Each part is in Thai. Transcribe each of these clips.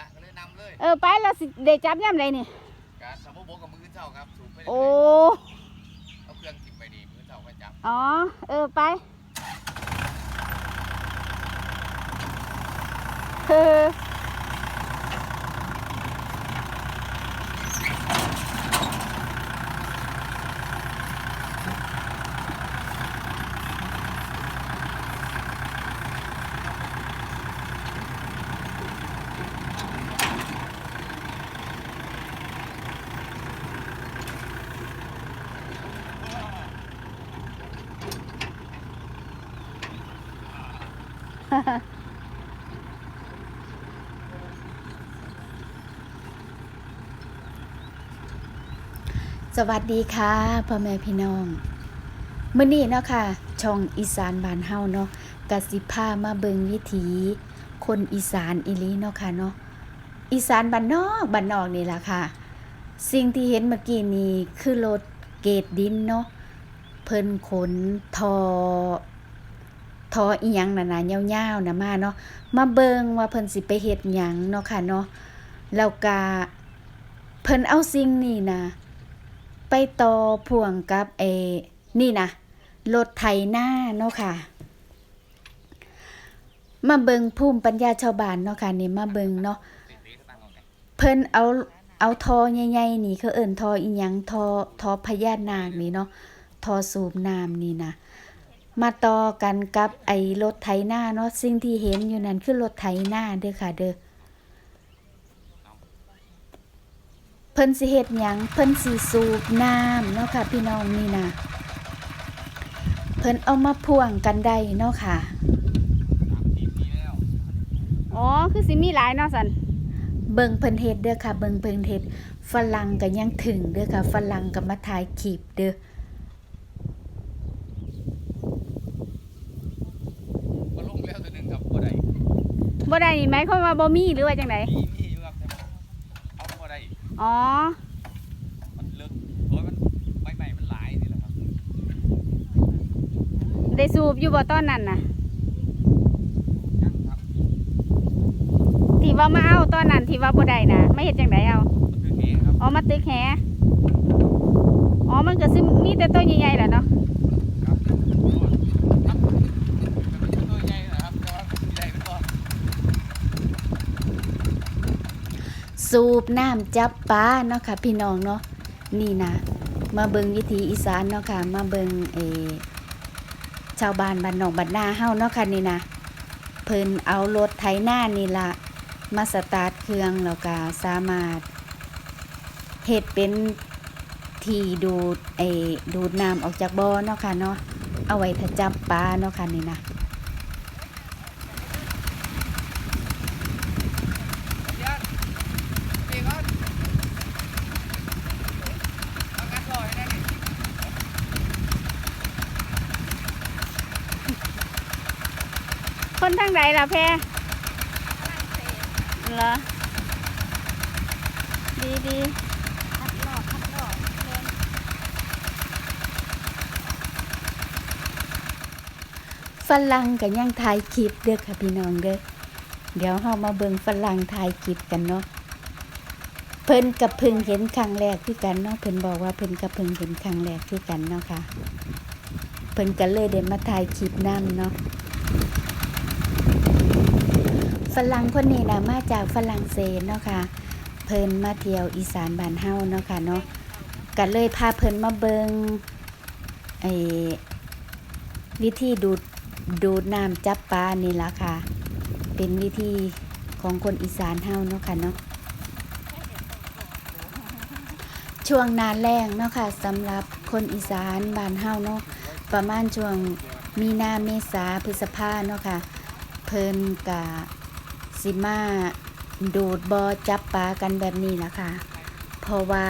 ละก็เลยนำเลยเออไปแล้วสิได้จับย่ำไรนี่การสมบูรณ์กับมือเจ้าครับสูบไปเรื่โอ้อยๆเอาเครื่องจิบไปดีมือเจ้าก็จับ อ๋อ เออไปเออ สวัสดีค่ะพ่อแม่พี่น้องมื้อนี้เนาะค่ะ ช่องอีสานบานเฮาเนาะกสิพามาเบิงวิถีคนอีสานอีลีเนาะค่ะเนาะอีสานบ้านนอกบ้านนอกนี่แหละค่ะ สิ่งที่เห็นเมื่อกี้นี้คือรถเกตดินเนาะเพิ่นขนทอ ทออีหยังน่ะนะยาวๆนะมาเนาะมาเบิงว่าเพิ่นสิไปเฮ็ดหยังเนาะค่ะเนาะแล้วก็เพิ่นเอาสิ่งนี้นะไปต่อพ่วงกับเอนี่นะรถไถหน้าเนาะค่ะ มาเบิงภูมิปัญญาชาวบ้านเนาะค่ะนี่มาเบิงเนาะเพิ่นเอาเอาทอใหญ่ๆนี่เขาเอิ้นทออีหยังทอทอพญานาคนี่เนาะทอสูบน้ำนี่นะ มาต่อกันกับไอ้รถไถหน้าเนาะสิ่งที่เห็นอยู่นั่นคือรถไถหน้าเด้อค่ะเด้อเพิ่นสิเฮ็ดหยังเพิ่นสิสูบน้ำเนาะค่ะ พี่น้องนี่นะเพิ่นเอามาพ่วงกันได้เนาะค่ะสามทีมนี้แล้วอ๋อ คือสิมีหลายเนาะสันเบิ่งเพิ่นเฮ็ดเด้อค่ะ เบิ่งเพิ่นเฮ็ดฝรั่งก็ยังถึงเด้อค่ะฝรั่งก็มาถ่ายคลิปเด้อ ก็ลงแล้วตัวหนึ่งครับบ่ได้ บ่ได้นี่หมายความว่าบ่มีหรือว่าจังไดมีมีอยู่ครับแต่เอาบ่ได้อ๋อ มันเลิกเพราะมันใบใหม่มันหลายนี่แหละครับได้สูบอยู่บ่ตอนนั้นน่ะ ยังครับที่ว่ามาเอาตอนนั้นที่ว่าบ่ได้น่ะไม่เฮ็ดจังไดเอามันคือแหครับอ๋อมาตึกแหอ๋อมันก็สิมีแต่ตัวใหญ่ๆแหละเนาะ ครับครับมันเป็นตัวใหญ่นะครับแต่ว่าใหญ่เป็นบ่ สูบน้ำจับปลาเนาะค่ะพี่น้องเนาะนี่นะมาเบิงวิถีอีสานเนาะค่ะมาเบิงเอชาวบ้านบ้านนอกบ้านนาเฮาเนาะค่ะนี่นะเพิ่นเอารถไถหน้านี่ละมาสตาร์ทเครื่องแล้วก็สามารถเฮ็ดเป็นที่ดูดไอดูดน้ำออกจากบ่อเนาะค่ะเนาะเอาไว้ถ้าจับปลาเนาะค่ะนี่นะ ยันปีก่อนเอางัดลอยได้นี่ คนทางใดล่ะแพรเหรอ ดีดีฝรั่งกันยังถ่ายคลิปเด้อค่ะพี่น้องเด้อ เดี๋ยวเฮามาเบิ่งฝรั่งถ่ายคลิปกันเนาะ เพิ่นกับเพิ่งเห็นครั้งแรกคือกันเนาะ เพิ่นบอกว่าเพิ่นกับเพิ่งเห็นครั้งแรกคือกันเนาะค่ะ เพิ่นก็เลยได้มาถ่ายคลิปนํเนาะ ฝรั่งคนนี้นะมาจากฝรั่งเศสเนาะค่ะ เพิ่นมาเที่ยวอีสานบ้านเฮาเนาะค่ะเนาะก็เลยพาเพิ่นมาเบิงไอ้วิธีดูดดูดน้ำจับปลานี่ละค่ะ เป็นวิธีของคนอีสานเฮาเนาะค่ะเนาะช่วงนาแรงเนาะค่ะสำหรับคนอีสานบ้านเฮาเนาะประมาณช่วงมีนาเมษาพฤษภาเนาะค่ะ เพิ่นกะ สิมาดูดบอจับปลากันแบบนี้ล่ะค่ะเพราะว่า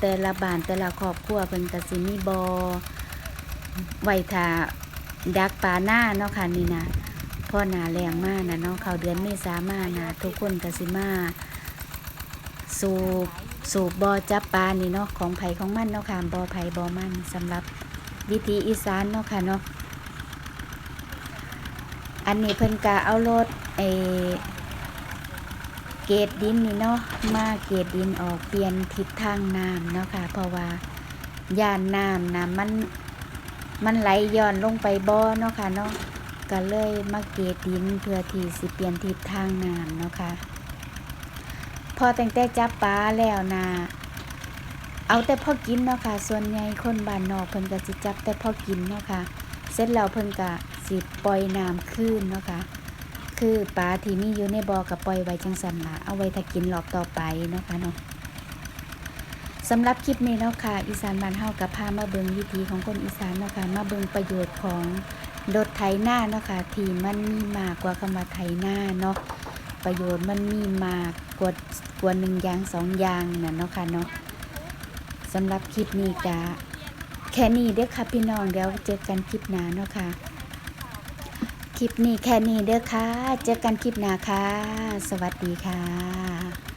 แต่ละบ้านแต่ละครอบครัวเพิ่นก็สิมีบอไว้ท่าดักปลาหน้าเนาะค่ะนี่นะพอหนาแรงมากนะเนาะเขาเดือนเมษามานะทุกคนก็สิมาสูบสูบบอจับปลานี่เนาะของไผ่ของมันเนาะค่ะบอไผ่บอมันสำหรับวิธีอีสานเนาะค่ะเนาะ อันนี้เพิ่นกะเอารถไอเกตดินนี่เนาะมาเกตดินออกเปลี่ยนทิศทางน้ำเนาะค่ะ เพราะว่าย่านน้ำนะมันมันไหลย้อนลงไปบ่อเนาะค่ะเนาะก็เลยมาเกตดินเพื่อที่สิเปลี่ยนทิศทางน้ำเนาะค่ะพอแต่งแต่จับปลาแล้วนะเอาแต่พอกินเนาะค่ะ ส่วนใหญ่คนบ้านนอกเพิ่นก็สิจับแต่พอกินเนาะค่ะ เสร็จแล้วเพิ่นก็ สิปล่อยน้ำคืนเนาะค่ะคือปลาที่มีอยู่ในบ่อก็ปล่อยไว้จังสันละเอาไว้ถ้ากินรอบต่อไปเนาะค่ะเนาะสำหรับคลิปนี้เนาะค่ะอีสานบ้านเฮากับพามาเบิงวิถีของคนอีสานเนาะค่ะมาเบิงประโยชน์ของรถไถนาเนาะค่ะที่มันมีมากกว่าคำว่าไถนาเนาะประโยชน์มันมีมากกว่ากว่าหนึ่งยางสองยางน่ะเนาะค่ะเนาะสำหรับคลิปนี้กะแค่นี้เด้อค่ะพี่น้องเดี๋ยวเจอกันคลิปหน้าเนาะค่ะ คลิปนี้แค่นี้เด้อค่ะ เจอกันคลิปหน้าค่ะ สวัสดีค่ะ